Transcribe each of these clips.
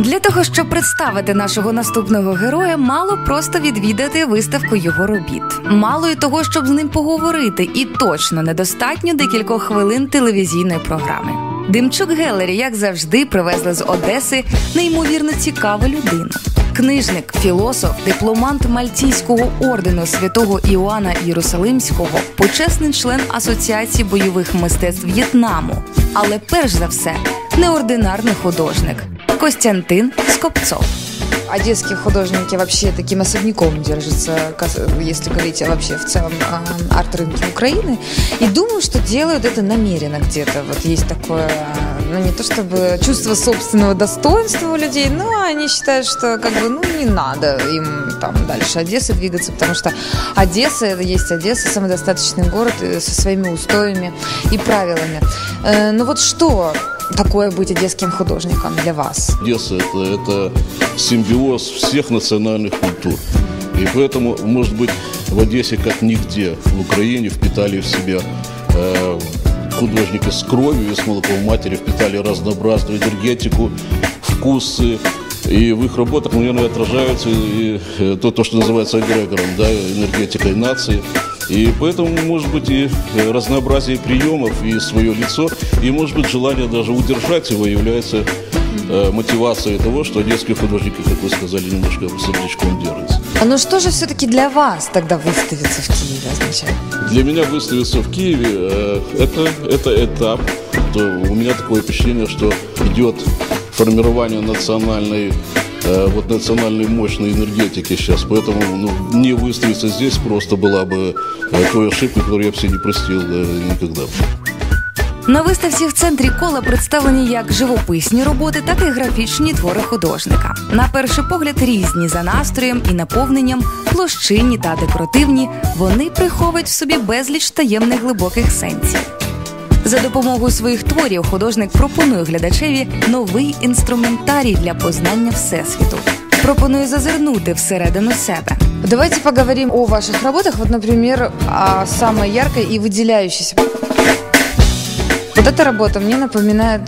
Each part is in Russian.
Для того, щоб представити нашого наступного героя, мало просто відвідати виставку його робіт. Мало й того, щоб з ним поговорити, і точно недостатньо декількох хвилин телевізійної програми. Димчук Гелері, як завжди, привезли з Одеси неймовірно цікаву людину. Книжник, філософ, дипломант Мальтійського ордену святого Іоанна Єрусалимського, почесний член Асоціації бойових мистецтв В'єтнаму. Але перш за все, неординарний художник Костянтин Скопцов. Одесские художники вообще таким особняком держатся, если говорить вообще в целом о арт-рынке Украины. И думаю, что делают это намеренно где-то. Вот есть такое, ну не то чтобы чувство собственного достоинства у людей, но они считают, что как бы, ну не надо им там дальше Одессы двигаться, потому что Одесса, это есть Одесса, самодостаточный город э, со своими устоями и правилами. Э, Ну вот что такое быть одесским художником для вас? Одесса это, это симбиоз всех национальных культур. И поэтому, может быть, в Одессе, как нигде в Украине, впитали в себя э, художники с кровью и с молоком матери, впитали разнообразную энергетику, вкусы. И в их работах, наверное, отражаются и, э, то, то, что называется эгрегором, да, энергетикой нации. И поэтому, может быть, и разнообразие приемов, и свое лицо, и, может быть, желание даже удержать его является э, мотивацией того, что одесские художники, как вы сказали, немножко сердечком держатся. А ну что же все-таки для вас тогда выставиться в Киеве означает? Для меня выставиться в Киеве э, это, это этап. То у меня такое впечатление, что идет формирование национальной вот национальной мощной энергетики сейчас. Поэтому ну, не выставиться здесь просто была бы э, той ошибкой, которую я бы себе не простил э, никогда. На виставці в центрі кола представлені як живописні роботи, так і графічні твори художника. На перший погляд різні за настроєм і наповненням, площинні та декоративні. Вони приховують в собі безліч таємних глибоких сенсів. За допомогою своїх творів художник пропонує глядачеві новий інструментарій для познання всесвіту. Пропонує зазирнути всередину себе. Давайте поговорим о ваших работах. Вот, например, о самой яркой и выделяющейся. Вот эта работа мне напоминает,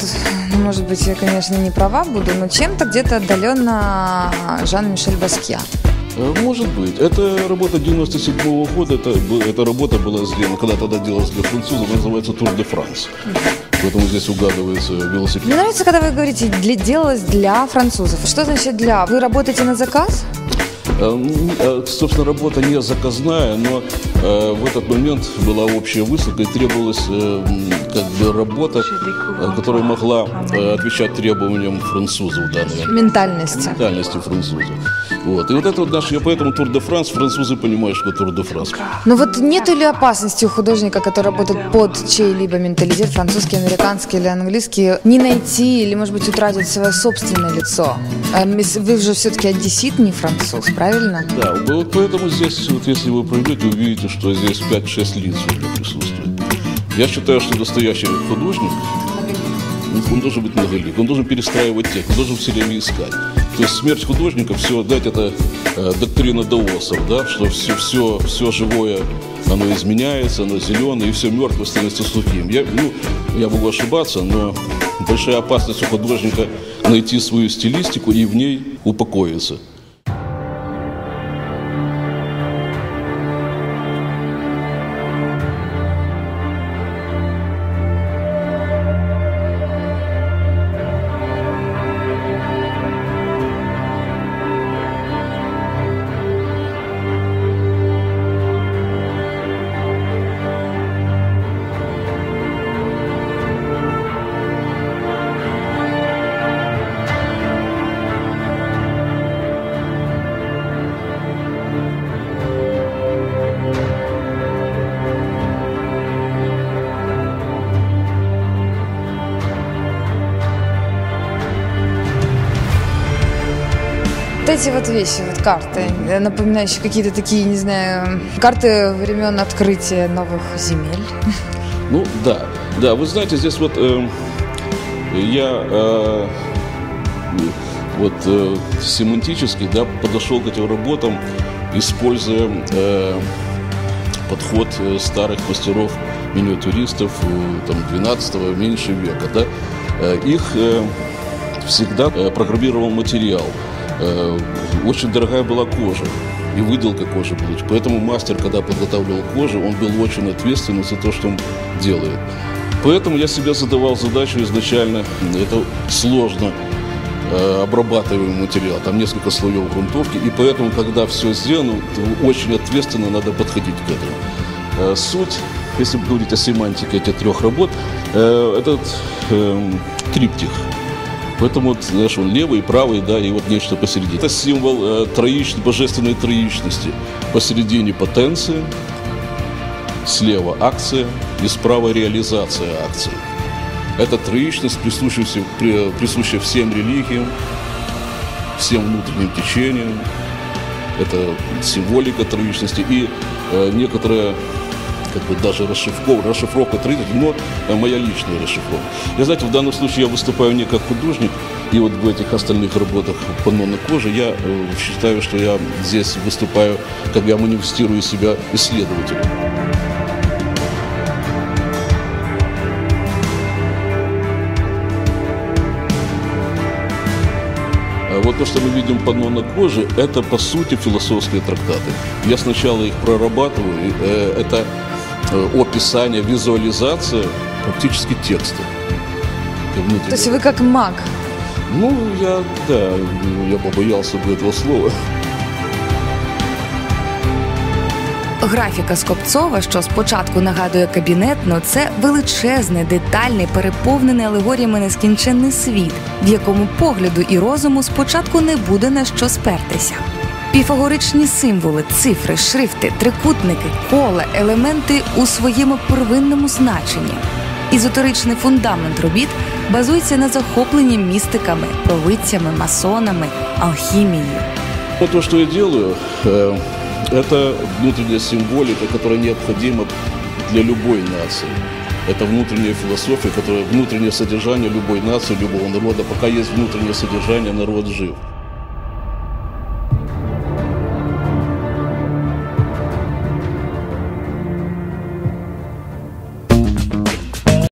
ну, может быть, я, конечно, не права буду, но чем-то где-то отдаленно Жан-Мишель Баскья. Э, Может быть. Это работа 97 года. Это, эта работа была сделана, когда тогда делалась для французов, она называется Тур де Франс. Поэтому здесь угадывается велосипед. Мне нравится, когда вы говорите, для, делалось для французов. Что значит для? Вы работаете на заказ? Э, э, Собственно, работа не заказная, но в этот момент была общая выставка и требовалась м, как бы работа, э, которая могла э, отвечать требованиям французов данного. Ментальности. ментальности французов. Вот. И вот это вот наш, я поэтому Тур де Франс, французы понимают, что Тур де Франс. Но вот нету ли опасности у художника, который работает под чей-либо менталитет, французский, американский или английский, не найти или, может быть, утратить свое собственное лицо? А, Вы же все-таки одессит, не француз, правильно? Да, вот поэтому здесь, вот если вы пройдете, увидите, что здесь 5-6 лиц уже присутствует. Я считаю, что настоящий художник, он должен быть многолик, он должен перестраивать тех, он должен все время искать. То есть смерть художника, все, дать это э, доктрина даосов, да, что все, все, все живое, оно изменяется, оно зеленое, и все мертвое становится сухим. Я, ну, я могу ошибаться, но большая опасность у художника найти свою стилистику и в ней упокоиться. Эти вот вещи, вот карты, э, напоминающие какие-то такие, не знаю, карты времен открытия новых земель. Ну да, да, вы знаете, здесь вот э, я э, вот э, семантически да, подошел к этим работам, используя э, подход э, старых мастеров миниатюристов э, там, 12 меньше века. Да? Их э, всегда программировал материал. Э, очень дорогая была кожа и выделка кожи получить. Поэтому мастер, когда подготавливал кожу, он был очень ответственен за то, что он делает. Поэтому я себе задавал задачу изначально, это сложно э, обрабатываемый материал, там несколько слоев грунтовки, и поэтому, когда все сделано, очень ответственно надо подходить к этому. Э, суть, если говорить о семантике этих трех работ, э, этот э, триптих – Поэтому, вот, знаешь, он левый, правый, да, и вот нечто посередине. Это символ э, троич... божественной троичности. Посередине потенция, слева акция и справа реализация акции. Это троичность, присущая, присущая всем религиям, всем внутренним течениям. Это символика троичности и э, некоторая как бы даже расшифровка, расшифровка трейдера, но э, моя личная расшифровка. Я, знаете, в данном случае я выступаю не как художник, и вот в этих остальных работах панно на коже я э, считаю, что я здесь выступаю, как я манифестирую себя исследователем. А вот то, что мы видим панно на коже, это по сути философские трактаты. Я сначала их прорабатываю, э, это описание, визуализация, практически текста. То есть вы как маг? Ну, я, да, я побоялся бы этого слова. Графіка Скопцова, що спочатку нагадує кабінетну, це величезний, детальний, переповнений алегоріями нескінченний світ, в якому погляду і розуму спочатку не буде на що спертися. Піфагоричні символи, цифри, шрифти, трикутники, кола, елементи у своєму первинному значенні. Ізотеричний фундамент робіт базується на захопленні містиками, провидцями, масонами, алхімією. Вот то, что я делаю, э, это внутренняя символика, которая необходима для любой нации. Это внутренняя философия, которая внутреннее содержание любой нации, любого народа. Пока есть внутреннее содержание, народ жив.